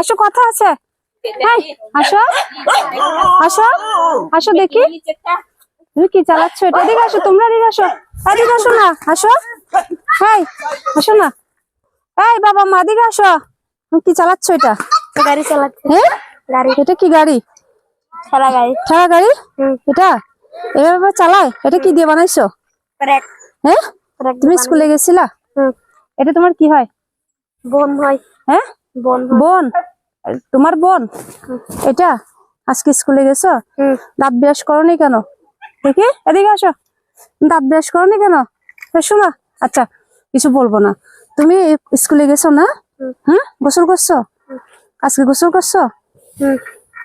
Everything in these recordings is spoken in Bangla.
আসো কথা আছে। আসো আসো আসো দেখি। তুমি কি চালাচ্ছ এটা? এদিকে আসো তোমরা এদিকে আসো এদিকে আসো না আসো এই আসো না। এই বাবা মা এদিকে আসো তুমি কি চালাচ্ছ এটা? গাড়ি চালাচ্ছে। হ্যাঁ? গাড়ি। এটা কি গাড়ি? ঠেলা গাড়ি। ঠেলা গাড়ি। এটা? এভাবে চালায়? এটা কি দিয়ে বানাইছো? হ্যাঁ? তুমি স্কুলে গেছিলা? এটা তোমার কি হয়? বোন হয়। হ্যাঁ? বোন তোমার বোন? এটা? আজকে স্কুলে গেছো? দাঁত ব্রাশ করনি কেন? দেখি এদিকে আসো। দাঁত ব্রাশ করনি কেন? শোনো আচ্ছা কিছু বলব না। তুমি স্কুলে গেছো না? হুম। গোসল করছ? আজকে গোসল করছ?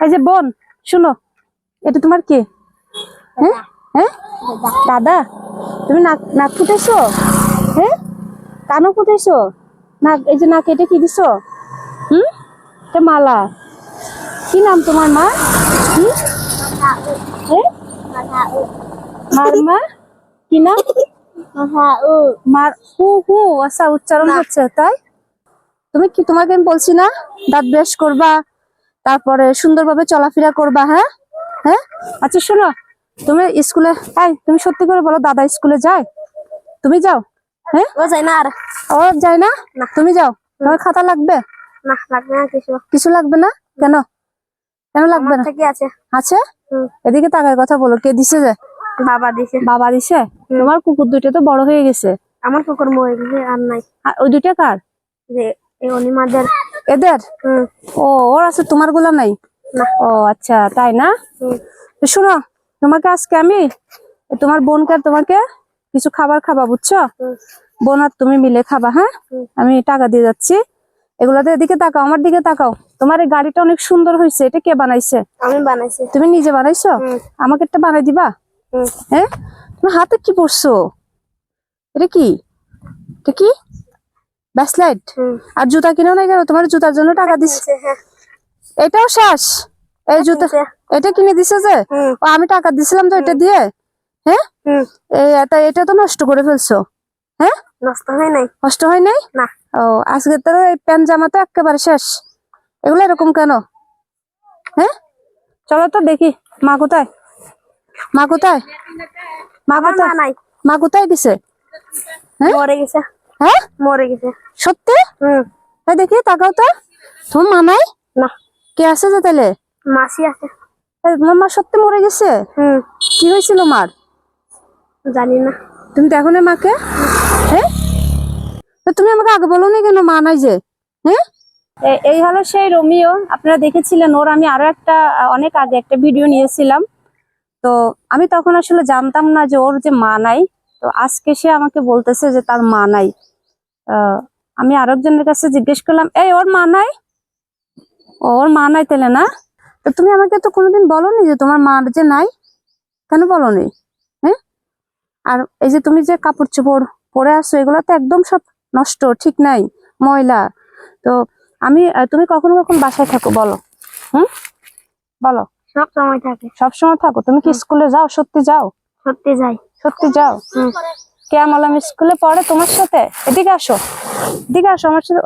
এই যে বোন শুনো এটা তোমার কি? হ্যাঁ? হ্যাঁ? দাদা তুমি নাক নাক ফুটেছো? হ্যাঁ? কানও ফুটেছো? নাক এই যে নাক এটা কি দিছো? এটা মালা। কি নাম তোমার মা? মার মা? কি নাম? মার হু হু আচ্ছা উচ্চারণ হচ্ছে তাই? তুমি কি তোমাকে আমি বলছি না? দাঁত ব্রাশ করবা তারপরে সুন্দরভাবে চলাফেরা করবা হ্যাঁ? হ্যাঁ? আচ্ছা শোনো তুমি স্কুলে এই তুমি সত্যি করে বলো দাদা স্কুলে যায়? তুমি যাও হ্যাঁ? ও যাই না আর। ও যায় না। তুমি যাও তোমার খাতা লাগবে? না লাগবে না কিছু। কিছু লাগবে না? কেন? কেন লাগবে না? আছে। আছে? এদিকে তাকায় কথা বলো কে দিছে যে? বাবা দিছে। বাবা দিছে? তোমার কুকুর দুইটা তো বড় হয়ে গেছে। আমার কুকুর মরে গেছে আর নাই। আর ওই দুইটা কার? যে অনিমাদের। এদের? ও ওর আছে তোমারগুলা নাই ও আচ্ছা তাই না? শোনো তোমাকে আজকে আমি তোমার বোনকে তোমাকে কিছু খাবার খাবা বুঝছ? বোন আর তুমি মিলে খাবা হ্যাঁ? আমি টাকা দিয়ে যাচ্ছি। এগুলাতে এদিকে তাকাও আমার দিকে তাকাও। তোমার এই গাড়িটা অনেক সুন্দর হয়েছে এটা কে বানাইছে? আমি বানাইছি। তুমি নিজে বানাইছো? আমাকে একটা বানাই দিবা? হ্যাঁ তুমি হাতে কি পরছো? এটা কি? এটা কি? ব্যাসলাইট? আর জুতা কিনো না কেন? তোমার জুতার জন্য টাকা কিনছে, হ্যাঁ। এটাও শেষ? এই জুতা এটা কিনে দিছে যে? আমি টাকা দিছিলাম তো এটা দিয়ে? হ্যাঁ এই এটা এটা তো নষ্ট করে ফেলছো। হ্যাঁ নষ্ট হয় নাই। নষ্ট হয় নাই? না। ও আজকে তো এই প্যান্ট জামা তো একেবারে শেষ। এগুলো এরকম কেন? হ্যাঁ? চলো তো দেখি মা কোথায়? মা কোথায়? মা কোথায়? নাই। মা কোথায় দিছে? হ্যাঁ? মরে গেছে। হ্যাঁ? মরে গেছে। সত্যি? হুম। দেখি তাকাও তো। তোমার মা নাই? না। কে আছে যে তাহলে? মাসি আছে। তোমার মা সত্যি মরে গেছে? হুম। কি হয়েছিল মার? জানি না। তুমি দেখো না মাকে? তুমি আমাকে আগে বলো না কেন? মা নাই যে। হ্যাঁ? এই হলো সেই রোমিও। আপনারা দেখেছিলেন, ওর আমি আরও একটা, অনেক আগে একটা ভিডিও নিয়েছিলাম। তো আমি তখন আসলে জানতাম না যে ওর যে মা নাই। তো আজকে সে আমাকে বলতেছে যে তার মা নাই। আমি আরেকজনের কাছে জিজ্ঞেস করলাম, এই, ওর মা নাই? ওর মা নাই তাহলে না? তো তুমি আমাকে তো কোনোদিন বলনি যে তোমার মা যে নাই? কেন বলনি? হ্যাঁ? আর এই যে তুমি যে কাপড় চোপড় পরে আসছো এগুলো তো একদম সব নষ্ট ঠিক নাই ময়লা। তো আমি তুমি কখনো কখন বাসায় থাকো বলো। হুম? বলো। সব সময় থাকে। সব সময় থাকো? তুমি কি স্কুলে যাও সত্যি যাও? সত্যি যাই। সত্যি যাও? কে আমলাম স্কুলে পড়ে তোমার সাথে? এদিকে আসো। এদিকে আসো আমার সাথে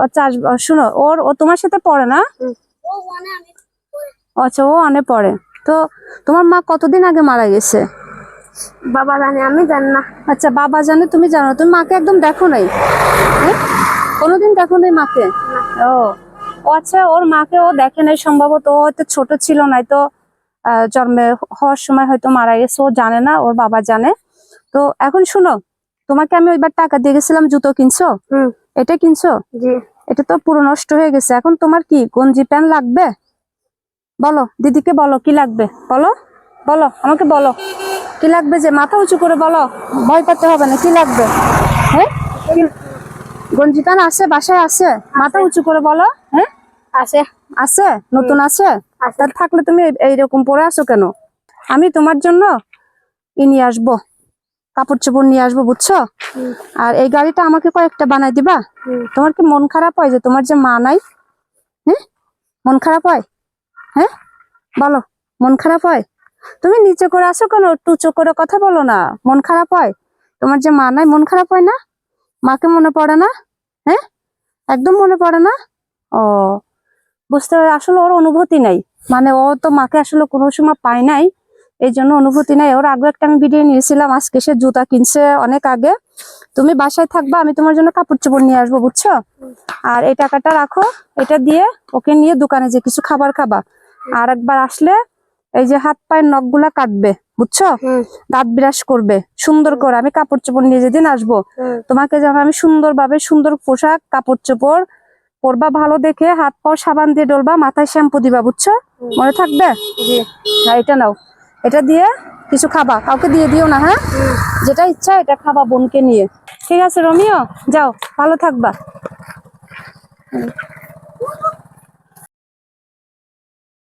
আহ, শুনো ওর ও তোমার সাথে পড়ে না? ও আচ্ছা ও অনেক পড়ে। তো তোমার মা কতদিন আগে মারা গেছে? বাবা জানে আমি জানি না। আচ্ছা বাবা জানে তুমি জানো। তুমি মাকে একদম দেখো নাই? কোনোদিন দেখো নাই মাকে ও। ও আচ্ছা ওর মাকে ও দেখে নাই সম্ভবত ও হয়তো ছোট ছিল নাই তো জন্মে হওয়ার সময় হয়তো মারা গেছে ও জানে না ওর বাবা জানে। তো এখন শুনো তোমাকে আমি ওইবার টাকা দিয়ে গেছিলাম জুতো কিনছো? এটা কিনছো? এটা তো পুরো নষ্ট হয়ে গেছে। এখন তোমার কি গঞ্জি প্যান্ট লাগবে? বলো দিদিকে বলো কি লাগবে? বলো বলো আমাকে বলো। কি লাগবে যে মাথা উঁচু করে বলো ভয় পাতে হবে না কি লাগবে? হ্যাঁ? কি- গঞ্জি আছে? বাসায় আছে? মাথা উঁচু করে বলো। হ্যাঁ? আছে। আছে? নতুন আছে। তার থাকলে তুমি এই- এইরকম পরে আসো কেন? আমি তোমার জন্য ই নিয়ে আসব। কাপড় চোপড় নিয়ে আসব বুঝছ? আর এই গাড়িটা আমাকে কয়েকটা বানাই দিবা? তোমার কি মন খারাপ হয় যে তোমার যে মা নাই? হ্যাঁ? মন খারাপ হয়? হ্যাঁ? বলো মন খারাপ হয়? তুমি নিচে করে আসো কেন? টুচো করে কথা বলো না। মন খারাপ হয়? তোমার যে মা নাই মন খারাপ হয় না? মাকে মনে পড়ে না? হ্যাঁ? একদম মনে পড়ে না? ও, বুঝতে পারি আসলে ওর অনুভূতি নাই। মানে ও তো মাকে আসলে কোনো সময় পায় নাই। এই জন্য অনুভূতি নাই। ওর আগে একটা আমি ভিডিও নিয়েছিলাম, আজকে সে জুতা কিনছে অনেক আগে। তুমি বাসায় থাকবা, আমি তোমার জন্য কাপড় চোপড় নিয়ে আসব, বুঝছ? আর এই টাকাটা রাখো, এটা দিয়ে ওকে নিয়ে দোকানে যে কিছু খাবার খাবা। আর একবার আসলে এই যে হাত পায়ের নখগুলা কাটবে। বুঝছ? দাঁত বিরাস করবে সুন্দর করে। আমি কাপড় চোপড় নিয়ে যেদিন আসব। তোমাকে যেন আমি সুন্দরভাবে সুন্দর পোশাক কাপড় চোপড় পরবা ভালো দেখে হাত পাও সাবান দিয়ে ডলবা মাথায় শ্যাম্পু দিবা বুঝছ? মনে থাকবে? এটা নাও। এটা দিয়ে কিছু খাবা। কাউকে দিয়ে দিও না হ্যাঁ? যেটা ইচ্ছা এটা খাবা বোনকে নিয়ে। ঠিক আছে রমিও যাও ভালো থাকবা।